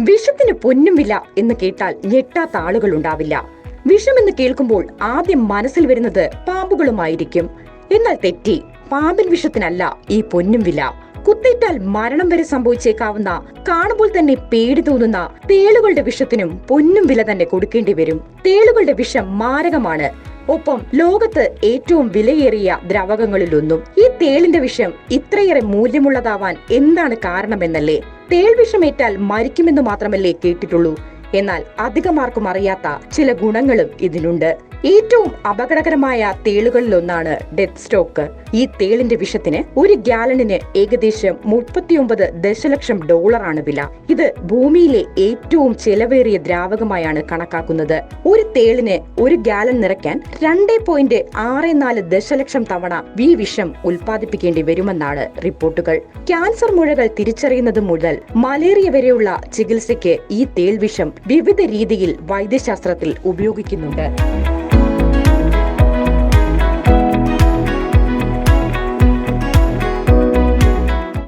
വിഷത്തിന് പൊന്നുമില്ല എന്ന് കേട്ടാൽ ഞെട്ടാത്ത ആളുകൾ ഉണ്ടാവില്ല വിഷമെന്ന് കേൾക്കുമ്പോൾ ആദ്യം മനസ്സിൽ വരുന്നത് പാമ്പുകളുമായിരിക്കും. എന്നാൽ തെറ്റി പാമ്പിൻ വിഷത്തിനല്ല ഈ പൊന്നും വില. കുത്തേറ്റാൽ മരണം വരെ സംഭവിച്ചേക്കാവുന്ന കാണുമ്പോൾ തന്നെ പേടി തോന്നുന്ന തേളുകളുടെ വിഷത്തിനും പൊന്നും വില തന്നെ കൊടുക്കേണ്ടി വരും. തേളുകളുടെ വിഷം മാരകമാണ്. ഒപ്പം ലോകത്ത് ഏറ്റവും വിലയേറിയ ദ്രാവകങ്ങളിലൊന്നും ഈ തേളിന്റെ വിഷം ഇത്രയേറെ മൂല്യമുള്ളതാവാൻ എന്താണ് കാരണമെന്നല്ലേ? തേൾ വിഷമേറ്റാൽ മരിക്കുമെന്ന് മാത്രമല്ലേ കേട്ടിട്ടുള്ളൂ. എന്നാൽ അധികമാർക്കും അറിയാത്ത ചില ഗുണങ്ങളും ഇതിനുണ്ട് ഏറ്റവും അപകടകരമായ തേളുകളിലൊന്നാണ് ഡെത്ത് സ്റ്റോക്ക് ഈ തേളിന്റെ വിഷത്തിന് ഒരു ഗ്യാലണിന് ഏകദേശം മുപ്പത്തിയൊമ്പത് ദശലക്ഷം ഡോളറാണ് വില. ഇത് ഭൂമിയിലെ ഏറ്റവും ചെലവേറിയ ദ്രാവകമായാണ് കണക്കാക്കുന്നത്. ഒരു തേളിന് ഒരു ഗ്യാലൻ നിറയ്ക്കാൻ രണ്ടേ പോയിന്റ് ആറ് നാല് ദശലക്ഷം തവണ വി വിഷം ഉൽപ്പാദിപ്പിക്കേണ്ടി വരുമെന്നാണ് റിപ്പോർട്ടുകൾ. ക്യാൻസർ മുഴകൾ തിരിച്ചറിയുന്നത് മുതൽ മലേറിയ വരെയുള്ള ചികിത്സയ്ക്ക് ഈ തേൾ വിഷം വിവിധ രീതിയിൽ വൈദ്യശാസ്ത്രത്തിൽ ഉപയോഗിക്കുന്നുണ്ട്.